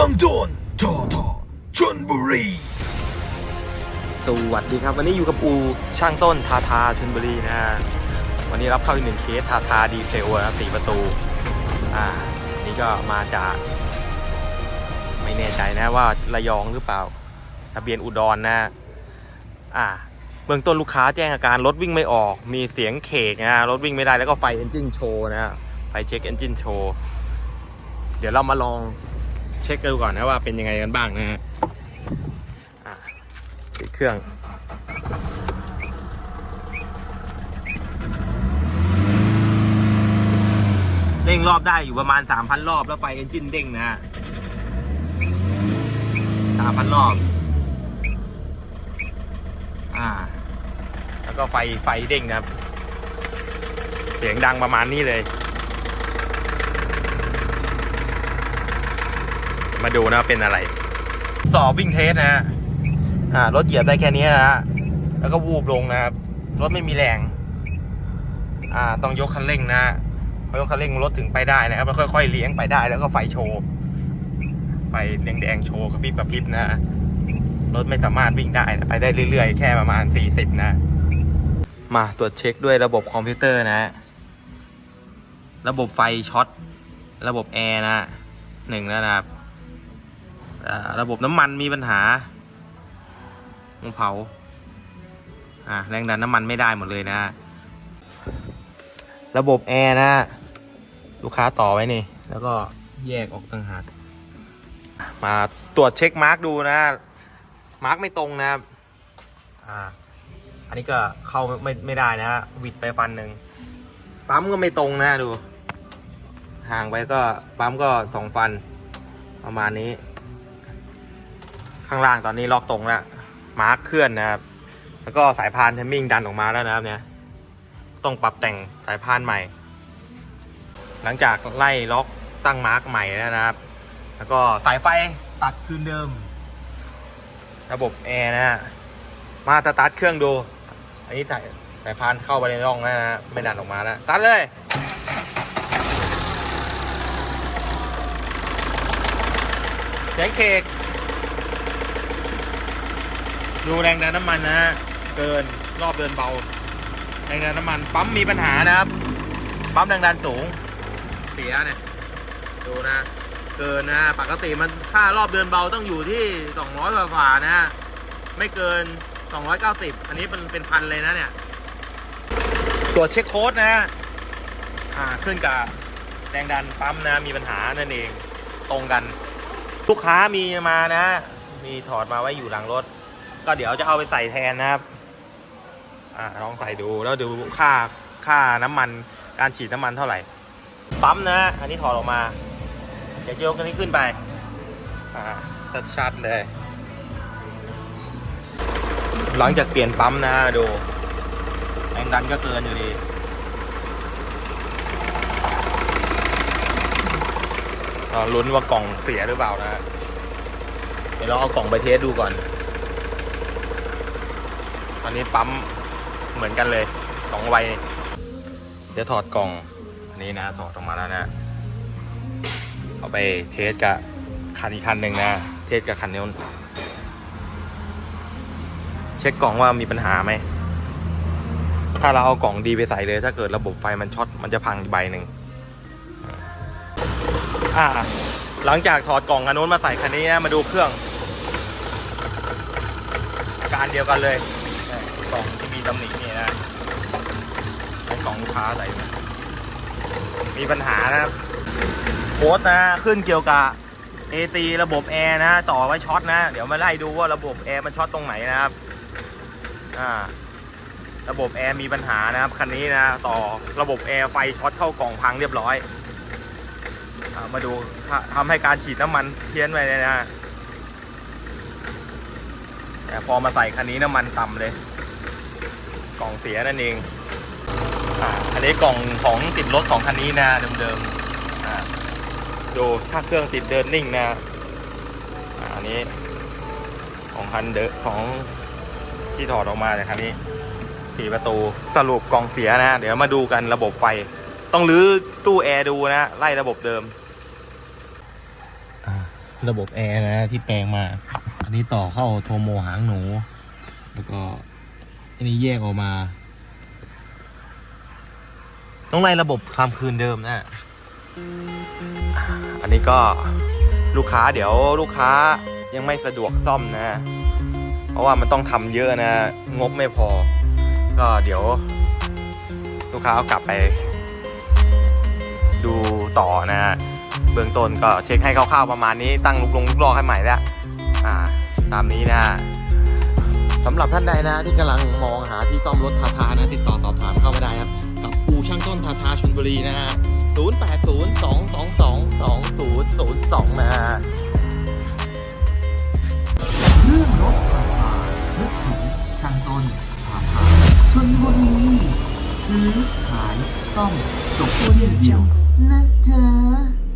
ช่างโดนทอทอชนบุรี สวัสดีครับ วันนี้อยู่กับอูช่างต้นทาทาชลบุรีนะ วันนี้รับเข้าอีกหนึ่งเคสทาทาดีเซลนะสี่ประตู อ่า นี่ก็มาจาก ไม่แน่ใจนะว่าระยองหรือเปล่า ทะเบียนอุดรนะอ่า เบื้องต้นลูกค้าแจ้งอาการรถวิ่งไม่ออก มีเสียงเคกนะ รถวิ่งไม่ได้แล้วก็ไฟเอนจินโชว์นะ ไฟเช็คเอนจินโชว์ เดี๋ยวเรามาลอง เช็คกันดูก่อนนะว่าเป็นยังไงกันบ้างนะฮะปิดเครื่องเร่งรอบได้อยู่ประมาณ 3,000 รอบแล้วไฟเอนจินเด้งนะฮะ3,000 รอบ อ่า แล้วก็ไฟไฟเด้งครับ เสียงดังประมาณนี้เลย มาดูนะเป็นอะไร สอบวิ่งเทสนะฮะอ่ารถเหยียบได้แค่นี้นะฮะแล้วก็วูบลงนะครับรถไม่มีแรง อ่า ต้องยกคันเร่งนะฮะพอยกคันเร่งรถถึงไปได้นะครับแล้วค่อยๆเลี้ยงไปได้แล้วก็ไฟโชว์ไฟแดงๆโชว์กระพริบกระพริบนะฮะรถไม่สามารถวิ่งได้นะไปได้เรื่อยๆ แค่ประมาณ 40 นะ มาตรวจเช็คด้วยระบบคอมพิวเตอร์นะฮะระบบไฟช็อต ระบบแอร์นะฮะหนึ่งแล้วนะครับ ระบบน้ำมันมีปัญหามึงเผาอ่าแรงดันน้ำมันไม่ได้หมดเลยนะ ระบบแอร์นะ ลูกค้าต่อไว้นี่ แล้วก็แยกออกต่างหากมาตรวจเช็คมาร์กดูนะ มาร์กไม่ตรงนะครับอ่าอันนี้ก็เข้าไม่ไม่ไม่ได้นะฮะวิดไปฟันหนึ่งปั๊มก็ไม่ตรงนะดู ห่างไปก็ปั๊มก็สองฟัน ประมาณนี้ ข้างล่างตอนนี้ล็อกตรงแล้วมาร์กเคลื่อนนะครับ แล้วก็สายพานเทมมิ่งดันออกมาแล้วนะครับเนี่ยต้องปรับแต่งสายพานใหม่ หลังจากไล่ล็อกตั้งมาร์กใหม่แล้วนะครับ แล้วก็สายไฟตัดคืนเดิม ระบบแอร์นะฮะมาสตาร์ทเครื่องดู อันนี้สายสายพานเข้าไปในร่องแล้วนะฮะไม่ดันออกมาแล้วตาร์ทเลยเสียงเคก ดูแรงดันน้ำมันนะฮะเกินรอบเดินเบา แรงดันน้ำมันปั๊มมีปัญหานะครับ ปั๊มแรงดันสูง เสียเนี่ย ดูนะ เกินนะ ปกติมันค่ารอบเดินเบาต้องอยู่ที่ 200กว่าฝ่านะ ไม่เกิน 290 อันนี้เป็นเป็นพันเลยนะเนี่ยตัวจเช็คโค้ดนะอ่าขึ้นกับแรงดันปั๊มนะมีปัญหานั่นเองตรงกัน ลูกค้ามีมานะ มีถอดมาไว้อยู่หลังรถ ก็เดี๋ยวจะเอาไปใส่แทนนะครับอ่าลองใส่ดูแล้วดูค่าค่าน้ำมันการฉีดน้ำมันเท่าไหร่ปั๊มนะอันนี้ถอดออกมาเดี๋ยวยกอันนี้ขึ้นไปอ่าชัดๆเลย หลังจากเปลี่ยนปั๊มนะดูแรงดันก็เกินอยู่ดีราลุ้นว่ากล่องเสียหรือเปล่านะ เดี๋ยวเราเอากล่องไปเทสดูก่อน ตอนนี้ปั๊มเหมือนกันเลยสองใบเดี๋ยวถอดกล่องอันนี้นะถอดออกมาแล้วนะเอาไปเทสกับคันอีกคันหนึ่งนะ เทสกับคันนี้นเช็คกล่องว่ามีปัญหาไหม ถ้าเราเอากล่องดีไปใส่เลย ถ้าเกิดระบบไฟมันช็อตมันจะพังอีกใบหนึ่งอ่า หลังจากถอดกล่องคันนู้นมาใส่คันนี้นะมาดูเครื่อง การเดียวกันเลย กล่องที่มีตำหนินี่นะกล่องลูกค้าใส่มีปัญหานะครับโค้ดนะขึ้นเกี่ยวกับ AC ระบบแอร์นะต่อไว้ช็อตนะ เดี๋ยวมาไล่ดูว่าระบบแอร์มันช็อตตรงไหนนะครับอ่าระบบแอร์มีปัญหานะครับคันนี้นะต่อระบบแอร์ไฟช็อตเข้ากล่องพังเรียบร้อยอามาดูถ้าทำให้การฉีดน้ำมันเพี้ยนไปเลยนะแต่พอมาใส่คันนี้น้ำมันต่ำเลย กล่องเสียนั่นเองอ่าอันนี้กล่องของติดรถของคันนี้นะเดิมๆอ่าดูถ้าเครื่องติดเดินนิ่งนะอ่าอันนี้ของคันเดอของที่ถอดออกมาจากคันนี้สี่ประตูสรุปกล่องเสียนะเดี๋ยวมาดูกันระบบไฟ ต้องรื้อตู้แอร์ดูนะไล่ระบบเดิมระบบแอร์นะที่แปลงมา อันนี้ต่อเข้าโทโมหางหนู แล้วก็ อันนี้แยกออกมา ต้องไล่ระบบความคืนเดิมนะ อันนี้ก็ลูกค้าเดี๋ยวลูกค้ายังไม่สะดวกซ่อมนะ เพราะว่ามันต้องทำเยอะนะ งบไม่พอ ก็เดี๋ยว ลูกค้าเอากลับไป ดูต่อนะเบื้องต้นก็เช็คให้คร่าวๆประมาณนี้ตั้งลูกลงลูกลอกให้ใหม่แล้ว อ่า ตามนี้นะ สำหรับท่านใดนะที่กำลังมองหาที่ซ่อมรถทาทานะ ติดต่อสอบถามเข้ามาได้ครับ กับอู่ช่างต้นทาทาชลบุรีนะฮะ0 8 0 2 2 2 2 0 0 2นะเรื่องรถผ่านผ่านึกถึงช่างต้นผ่านผ่าชนบุรีซื้อขายซ่อมจบที่เดียวนะจ๊ะ